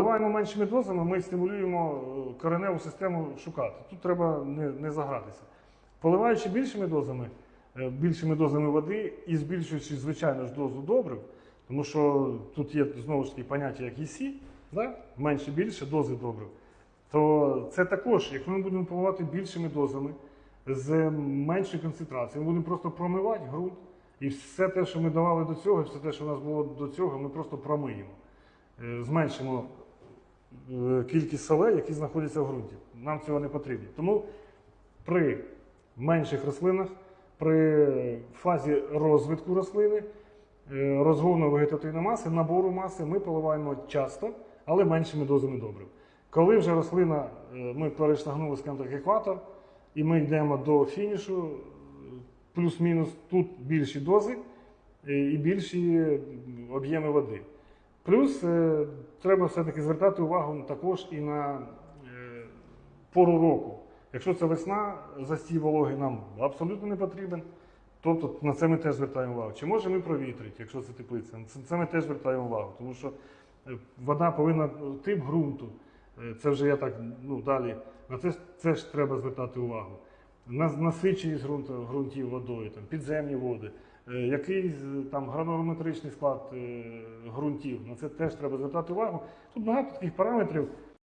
Поливаємо меншими дозами, ми стимулюємо е, кореневу систему шукати. Тут треба не, не загратися. Поливаючи більшими дозами, е, більшими дозами води і збільшуючи, звичайно ж, дозу добрив, тому що тут є знову ж таки поняття як ЄСі, да? менше більше дози добрив, то це також, якщо ми будемо поливати більшими дозами з меншою концентрацією, ми будемо просто промивати ґрунт, і все те, що ми давали до цього, все те, що у нас було до цього, ми просто промиємо. Е, Зменшимо кількість солей, які знаходяться в ґрунті. Нам цього не потрібно. Тому при менших рослинах, при фазі розвитку рослини, е, розгону вегетативної маси, набору маси ми поливаємо часто, але меншими дозами добрив. Коли вже рослина, е, ми перештагнули скажімо екватор, і ми йдемо до фінішу, е, плюс-мінус тут більші дози е, і більші об'єми води. Плюс е, треба все-таки звертати увагу також і на е, пору року. Якщо це весна, застій вологи нам абсолютно не потрібен. Тобто на це ми теж звертаємо увагу. Чи може ми провітрити, якщо це теплиця? Це, це ми теж звертаємо увагу, тому що е, вода повинна тип ґрунту. Це вже я так ну, далі. На це, це ж треба звертати увагу. На, насиченість ґрунтів водою, там, підземні води, який там гранулометричний склад е, ґрунтів. На це теж треба звертати увагу. Тут багато таких параметрів.